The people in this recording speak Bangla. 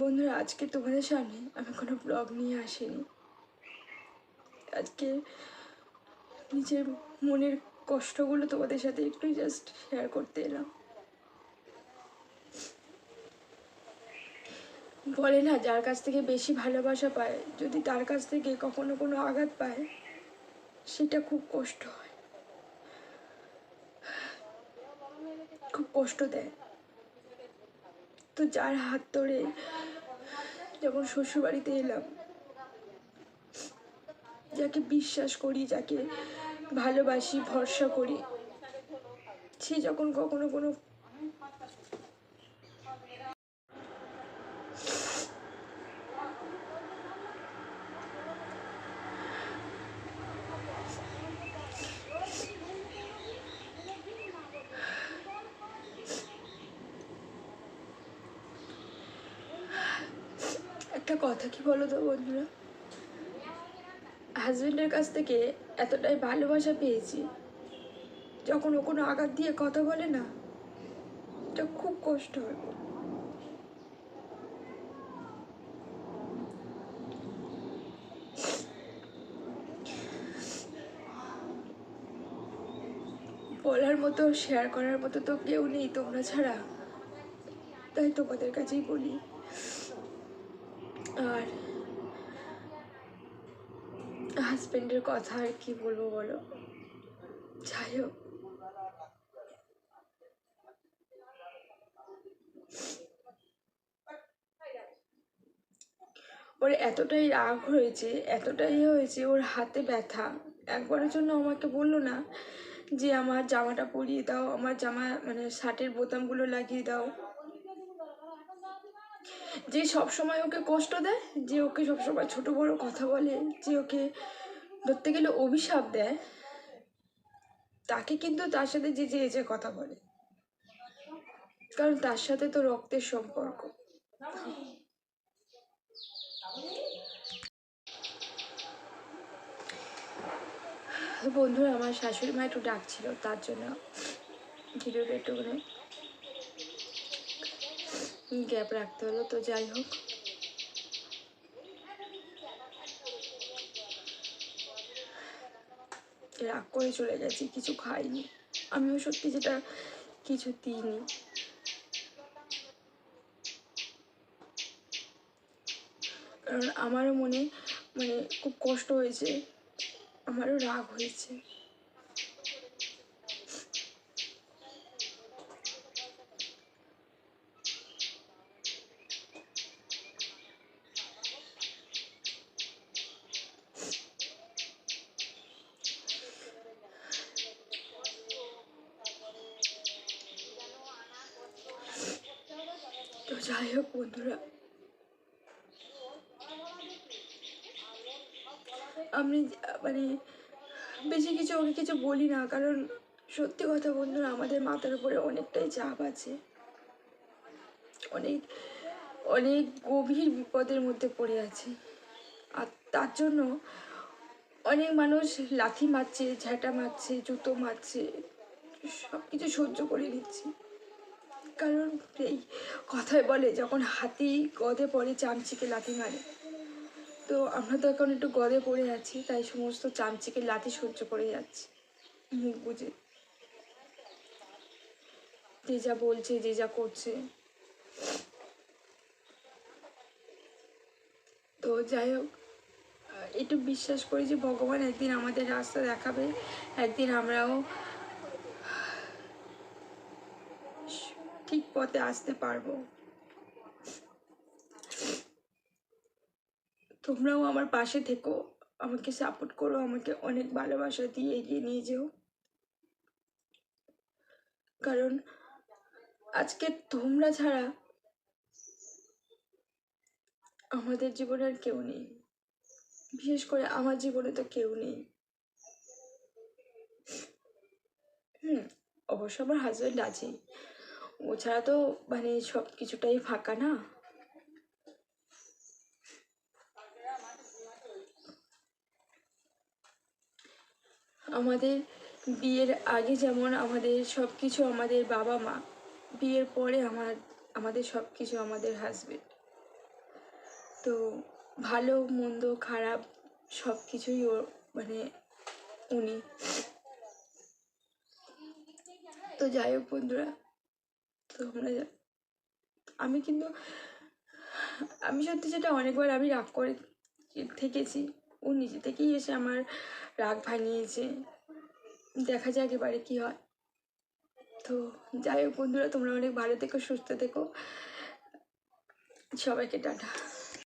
বন্ধুরা, আজকে তোমাদের সামনে আমি কোনো ব্লগ নিয়ে আসিনি। আজকে নিজের মনের কষ্টগুলো তোমাদের সাথে একটু জাস্ট শেয়ার করতে এলাম। বলে না, যার কাছ থেকে বেশি ভালোবাসা পায়, যদি তার কাছ থেকে কখনো কোনো আঘাত পায়, সেটা খুব কষ্ট হয়। খুব কষ্ট দেয়। তো যার হাত ধরে যখন শ্বশুরবাড়িতে এলাম যাকে বিশ্বাস করি যাকে ভালোবাসি ভরসা করি সে যখন কখনো কোনো একটা কথা কি বলো তো বন্ধুরা? হাজবেন্ডের কাছ থেকে এতটাই ভালোবাসা পেয়েছি, যখন ও কোনো আঘাত দিয়ে কথা বলে না, এটা খুব কষ্ট হয়। বলার মতো শেয়ার করার মতো তো কেউ নেই তোমরা ছাড়া। তাই তোমাদের কাছেই বলি আর হাজবেন্ডের কথা আর কি বলব বলো? যাই হোক। ওর এতটাই রাগ হয়েছে, এতটাই হয়েছে ওর হাতে ব্যথা। একবারের জন্য আমাকে বলল না যে, আমার জামাটা পরিয়ে দাও, আমার জামা মানে শার্টের বোতামগুলো লাগিয়ে দাও। যে সব সময় ওকে কষ্ট দেয়, যে ওকে সবসময় ছোট বড় কথা বলে, যে ওকে ধরতে গেলে অভিশাপ দেয়, তাকে কিন্তু তার সাথে যে যে যে কথা বলে। কারণ তার সাথে তো রক্তের সম্পর্ক। বন্ধুরা, আমার শাশুড়ি মা একটু ডাকছিল, তার জন্য ভিডিওটা একটুখানি গ্যাপ রাখতে হলো, তো যাই হোক। রাগ করে চলে গেছি, কিছু খাইনি। আমিও সত্যি যেটা কিছু দিইনি। কারণ আমারও মনে মানে খুব কষ্ট হয়েছে, আমারও রাগ হয়েছে। যাই হোক, বন্ধুরা। আমি মানে বেশি কিছু ওকে কিছু বলি না, কারণ সত্যি কথা বন্ধুরা, আমাদের মাথার উপরে অনেকটাই চাপ আছে। অনেক অনেক গভীর বিপদের মধ্যে পড়ে আছে। আর তার জন্য অনেক মানুষ লাথি মারছে, ঝাঁটা মারছে, জুতো মারছে সব কিছু সহ্য করে নিচ্ছি। কারণ এই কথায় বলে, যখন হাতি গদে পড়ে চামচিকে লাথি মারে। তো আমরা তো এখন একটু গদে পড়ে আছি, তাই সমস্ত চামচিকে লাথি সহ্য করে যাচ্ছি। মুখ বুঝে যে যা বলছে, যে যা করছে। তো যাই হোক একটু বিশ্বাস করি যে ভগবান একদিন আমাদের রাস্তা দেখাবে, একদিন আমরাও ঠিক পথে আসতে পারব। তোমরাও আমার পাশে থেকো। আমাকে সাপোর্ট করো, আমাকে অনেক ভালোবাসা দিয়ে এগিয়ে নিয়ে যেও। কারণ আজকে তোমরা ছাড়া আমাদের জীবনে আর কেউ নেই। বিশেষ করে আমার জীবনে তো কেউ নেই। হুম, অবশ্য আমার হাজব্যান্ড আছে ও ছাড়া তো মানে সব কিছুটাই ফাঁকা না? আমাদের বিয়ের আগে যেমন আমাদের সব কিছু আমাদের বাবা মা, বিয়ের পরে আমার, আমাদের সব কিছু আমাদের হাজবেন্ড তো ভালো, মন্দ, খারাপ সব কিছুই ওর মানে উনি। তো যাই হোক বন্ধুরা তো আমরা আমি কিন্তু, আমি সত্যি যেটা অনেকবার আমি রাগ করে থেকেছি, ও নিজে থেকেই এসে আমার রাগ ভাঙিয়েছে। দেখা যাক এবারে কী হয়। তো যাই হোক বন্ধুরা, তোমরা অনেক ভালো থেকো, সুস্থ থেকো। সবাইকে টাটা।